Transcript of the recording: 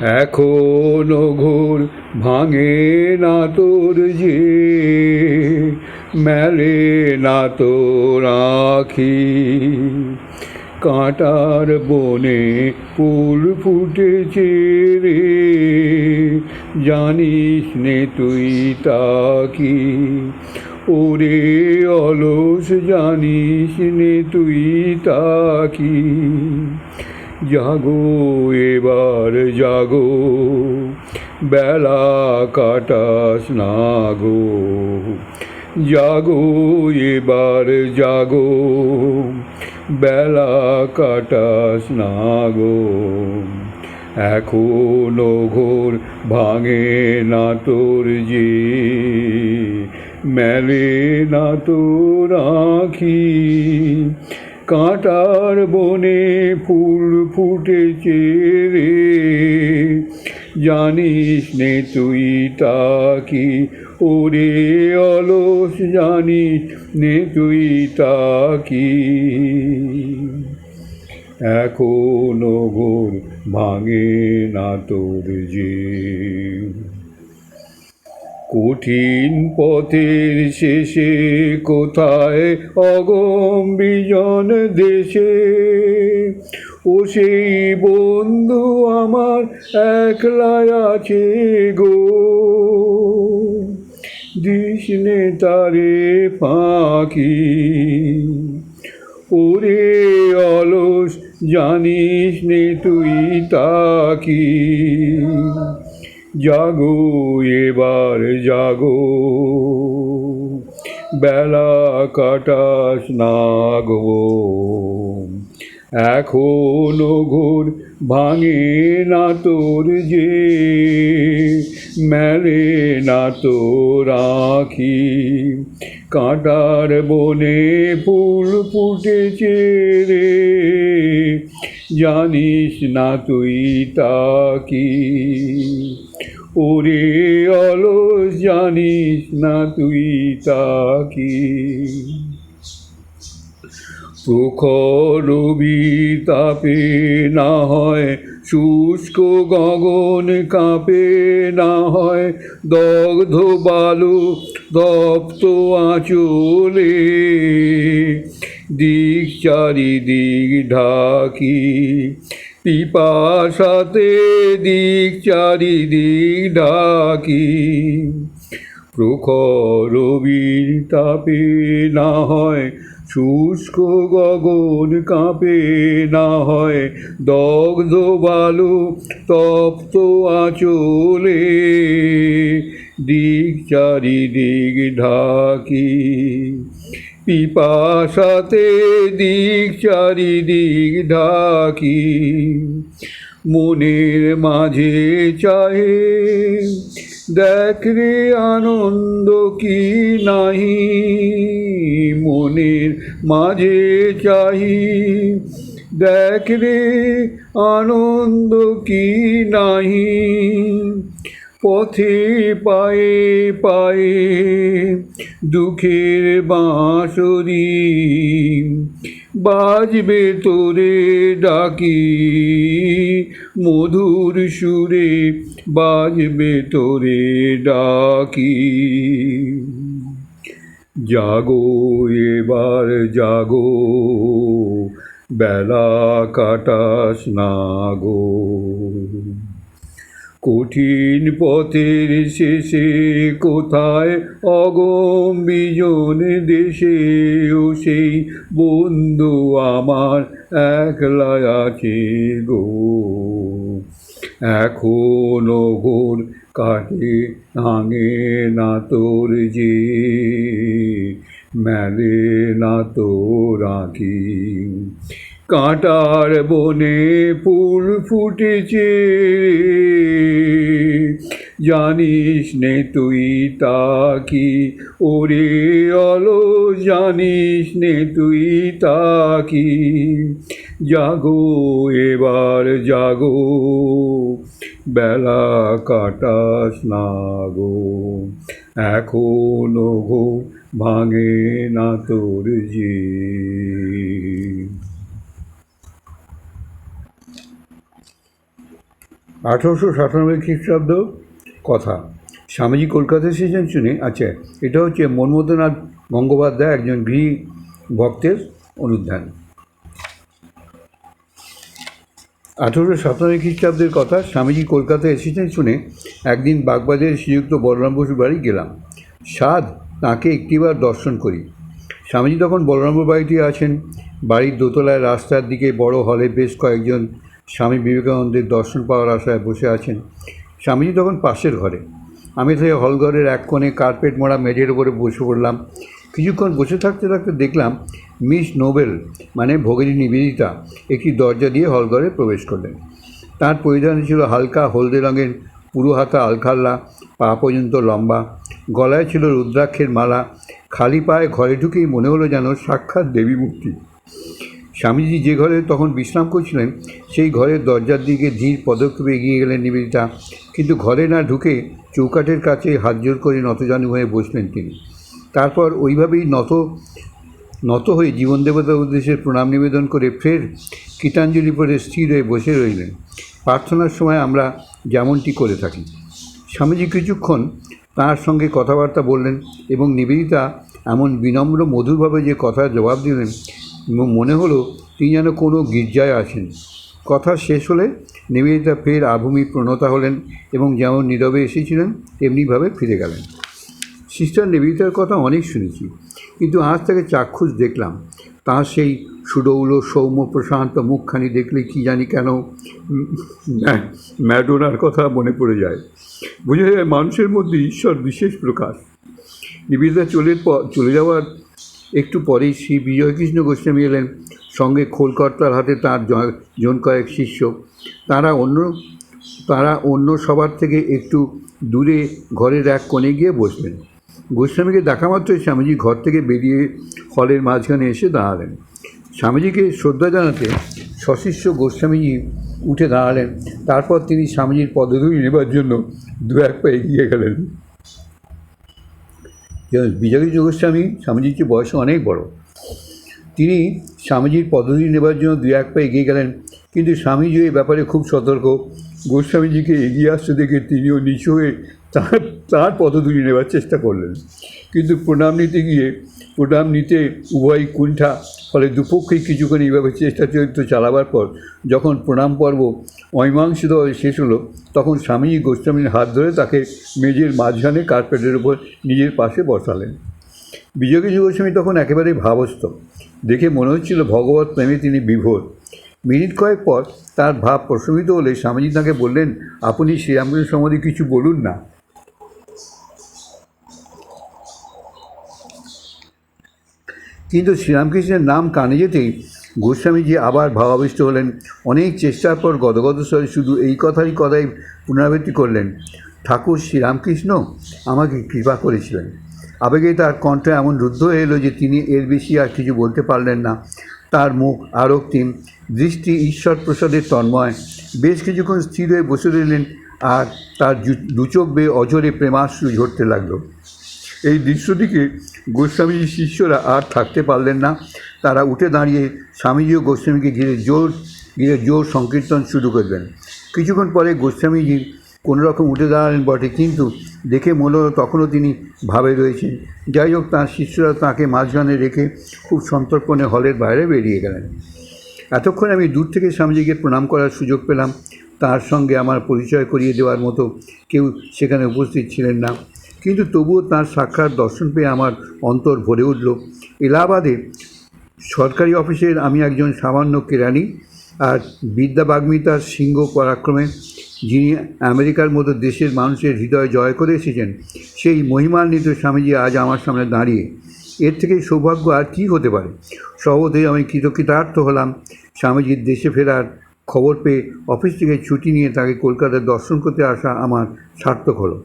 এখনও ঘোর ভাঙে না তোর যে, মেলে না তোর আখি। কাঁটার বনে ফুল ফুটেছে রে, জানিস নে তুই তা কি? ওরে অলস জানিস নে তুই তা কি? জাগো, এবার জাগো। বেলা কাটাস না গো। জাগো, এবার জাগো। বেলা কাটাস না গো। এখনও ঘোর ভাঙে না তোর যে, মেলে না তোর আখি। কাঁটার বনে ফুল ফুটেছে রে। জানিস নে তুই তা কি? ওরে অলস জানিস নে তুই তা কি? এখনও ঘোর ভাঙে না তোর যে কঠিন পথের শেষে কোথায় অগম বিজন দেশে? ও সেই বন্ধু আমার একলা আছে গো। দিসনে তারে পাখি ওরে অলস জানিস নে তুই তাকি। জাগো, এবার জাগো। বেলা কাটাস না গো। এখনও ঘোর ভাঙে না তোর যে, মেলে না তো আখি। কাঁটার বনে ফুল ফুটেছে রে, জানিস না তুই তা কি? ওরে অলস জানিস না তুই তা কি প্রখর তাপে না হয়, শুষ্ক গগন কাঁপে না হয়, দগ্ধ বালু দপ্ত আঁচলে দিক চারিদিক ঢাকি। পিপাসাতে দিক চারিদিক ঢাকি প্রখর তাপে না হয়, শুষ্ক গগন কাঁপে না হয়। দগ্ধ বালু তপ্ত আঁচলে দিক চারিদিক ঢাকি। পিপাসাতে দিক চারিদিক ঢাকি, মনের মাঝে চাহে, দেখ রে আনন্দ কি নাহি, মনের মাঝে চাহি, দেখ রে আনন্দ কি নাহি। পথে পায়ে পায়ে দুঃখের বাঁশরি বাজবে তোরে ডাকি, মধুর সুরে বাজবে তোরে ডাকি। জাগো, এবার জাগো, বেলা কাটাস না গো। কঠিন পথের শেষে কোথায় অগম বিজন দেশে ও সেই বন্ধু আমার একলা আছে গো। এখনও ঘোর কাটে, ভাঙে না তোর যে, মেলে না তোর আঁকি। কাঁটার বনে ফুল ফুটেছে জানিস নে তুই তা কি? ওরে অলো জানিস নে তুই তা কি? জাগো, এবার জাগো, বেলা কাটাস না গো। এখনও ঘো, ভাঙে না তোর যে আঠারোশো সাতানব্বই খ্রিস্টাব্দ কথা। স্বামীজি কলকাতা এসেছেন শুনে আচ্ছা এটা হচ্ছে মনমোদনাথ গঙ্গোপাধ্যায় একজন গৃহী ভক্তের অনুধ্যান আঠেরোশো সাতানব্বই খ্রিস্টাব্দের কথা স্বামীজি কলকাতায় এসেছেন শুনে একদিন বাগবাজারে শ্রীযুক্ত বলরাম বসুর বাড়ি গেলাম। সাদ তাঁকে একটিবার দর্শন করি। স্বামীজি তখন বলরামপুর বাড়িতে আছেন বাড়ির দোতলায় রাস্তার দিকে বড় হলে বেশ কয়েকজন স্বামী বিবেকানন্দের দর্শন পাওয়ার আশায় বসে আছেন। স্বামীজি তখন পাশের ঘরে। আমি সেই হলঘরের এক কোণে কার্পেট মোড়া মেঝের উপরে বসে পড়লাম। কিছুক্ষণ বসে থাকতে থাকতে দেখলাম মিস নোবেল মানে ভগিনী নিবেদিতা, একটি দরজা দিয়ে হলঘরে প্রবেশ করলেন। তার পরিধানে ছিল হালকা হলদে রঙের পুরো হাতা আলখাল্লা, পা পর্যন্ত লম্বা, গলায় ছিল রুদ্রাক্ষের মালা, খালি পায়ে ঘরে ঢুকেই মনে হলো যেন সাক্ষাৎ দেবী মূর্তি স্বামীজি যে ঘরে তখন বিশ্রাম করছিলেন, সেই ঘরের দরজার দিকে ধীর পদক্ষেপে এগিয়ে গেলেন নিবেদিতা। কিন্তু ঘরে না ঢুকে চৌকাঠের কাছে হাত জোর করে নতজানু হয়ে বসলেন তিনি। তারপর ওইভাবেই নত নত হয়ে জীবন দেবতার উদ্দেশ্যে প্রণাম নিবেদন করে ফের কীতাঞ্জলি পরে স্থির হয়ে বসে রইলেন। প্রার্থনার সময় আমরা যেমনটি করে থাকি। স্বামীজি কিছুক্ষণ তাঁর সঙ্গে কথাবার্তা বললেন এবং নিবেদিতা এমন বিনম্র, মধুরভাবে যে কথার জবাব দিলেন এবং মনে হলো তিনি যেন কোনো গির্জায় আছেন। কথা শেষ হলে নিবেদিতা ফের আভূমি প্রণতা হলেন এবং যেমন নীরবে এসেছিলেন, তেমনিভাবে ফিরে গেলেন। সিস্টার নিবেদিতার কথা অনেক শুনেছি, কিন্তু আজ তাকে চাক্ষুষ দেখলাম। তার সেই সুডৌল, সৌম্য, প্রশান্ত মুখখানি দেখলে কি জানি কেন ম্যাডোনার কথা মনে পড়ে যায়। বোঝা যায় মানুষের মধ্যে ঈশ্বর বিশেষ প্রকাশ। নিবেদিতা চলে চলে যাওয়ার একটু পরেই শ্রী বিজয়কৃষ্ণ গোস্বামী এলেন। সঙ্গে খোলকর্তার হাতে তার জন কয়েক শিষ্য। তারা অন্য তারা অন্য সবার থেকে একটু দূরে ঘরের এক কোণে গিয়ে বসলেন। গোস্বামীকে দেখা মাত্রই স্বামীজি ঘর থেকে বেরিয়ে হলের মাঝখানে এসে দাঁড়ালেন। স্বামীজিকে শ্রদ্ধা জানাতে সশিষ্য গোস্বামীজি উঠে দাঁড়ালেন। তারপর তিনি স্বামীজির পদধূলি নেবার জন্য দু এক পা এগিয়ে গেলেন। বিজয়কৃষ্ণ গোস্বামী স্বামীজির চেয়ে বয়সে অনেক বড়। তিনি স্বামীজির পদ্ধতি নেবার জন্য দু এক পা এগিয়ে গেলেন। কিন্তু স্বামীজি এই ব্যাপারে খুব সতর্ক। গোস্বামীজিকে এগিয়ে আসতে দেখে তিনিও নিচু হয়ে তার তার পদধূলি নেবার চেষ্টা করলেন। কিন্তু প্রণাম নিতে গিয়ে, প্রণাম নিতে উভয় কুণ্ঠা, ফলে দুপক্ষেই কিছুক্ষণ এইভাবে চেষ্টা চরিত্র চালাবার পর, যখন প্রণাম পর্ব অমীমাংসিত হয়ে শেষ হলো, তখন স্বামীজি গোস্বামীর হাত ধরে তাকে মেঝের মাঝখানে কার্পেটের উপর নিজের পাশে বসালেন। বিজয়কৃষ্ণ গোস্বামী তখন একেবারেই ভাবস্থ। দেখে মনে হচ্ছিল ভগবত প্রেমে তিনি বিভোর। মিনিট কয়েক পর তার ভাব প্রশমিত হলে স্বামীজি তাকে বললেন, আপনি শ্রীরামকৃষ্ণ সম্বন্ধে কিছু বলুন না। কিন্তু শ্রীরামকৃষ্ণের নাম কানে যেতেই গোস্বামীজি আবার ভাবাবিষ্ট হলেন। অনেক চেষ্টার পর গদগদ স্বরে শুধু এই কথারই কথাই পুনরাবৃত্তি করলেন, ঠাকুর শ্রীরামকৃষ্ণ আমাকে কৃপা করেছিলেন। আবেগে তার কণ্ঠ এমন রুদ্ধ হয়ে এলো যে তিনি এর বেশি আর কিছু বলতে পারলেন না। তার মুখ আরক্তিম দৃষ্টি ঈশ্বর প্রসাদের তন্ময়। বেশ কিছুক্ষণ স্থির হয়ে বসে রইলেন আর তার দুচোখ বেয়ে অজরে প্রেমাশ্রু ঝরতে লাগল। এই দৃশ্যটিকে গোস্বামীজির শিষ্যরা আর থাকতে পারলেন না। তারা উঠে দাঁড়িয়ে স্বামীজি ও গোস্বামীকে ঘিরে জোর ঘিরে জোর সংকীর্তন শুরু করবেন। কিছুক্ষণ পরে গোস্বামীজি কোনো রকম উঠে দাঁড়ালেন বটে, কিন্তু দেখে মনে হলো তখনও তিনি ভাবে রয়েছেন। যাই হোক, তাঁর শিষ্যরা তাঁকে মাঝখানে রেখে খুব সন্তর্পণে হলের বাইরে বেরিয়ে গেলেন। এতক্ষণ আমি দূর থেকে স্বামীজিকে প্রণাম করার সুযোগ পেলাম। তার সঙ্গে আমার পরিচয় করিয়ে দেওয়ার মতো কেউ সেখানে উপস্থিত ছিলেন না। কিন্তু তবুও তার সাক্ষাৎ দর্শন পেয়ে আমার অন্তর ভরে উঠল। এলাহাবাদে সরকারি অফিসের আমি একজন সামান্য কেরানি আর বিদ্যা বাগ্মিতার সিংহ পরাক্রমে যিনি আমেরিকার মতো দেশের মানুষের হৃদয় জয় করে এসেছেন, সেই মহিমান্বিত স্বামীজি আজ আমার সামনে দাঁড়িয়ে। এর থেকে সৌভাগ্য আর কী হতে পারে? সহজেই আমি কৃতকৃতার্থ হলাম। স্বামীজির দেশে ফেরার খবর পেয়ে অফিস থেকে ছুটি নিয়ে তাকে কলকাতায় দর্শন করতে আসা আমার সার্থক হলো।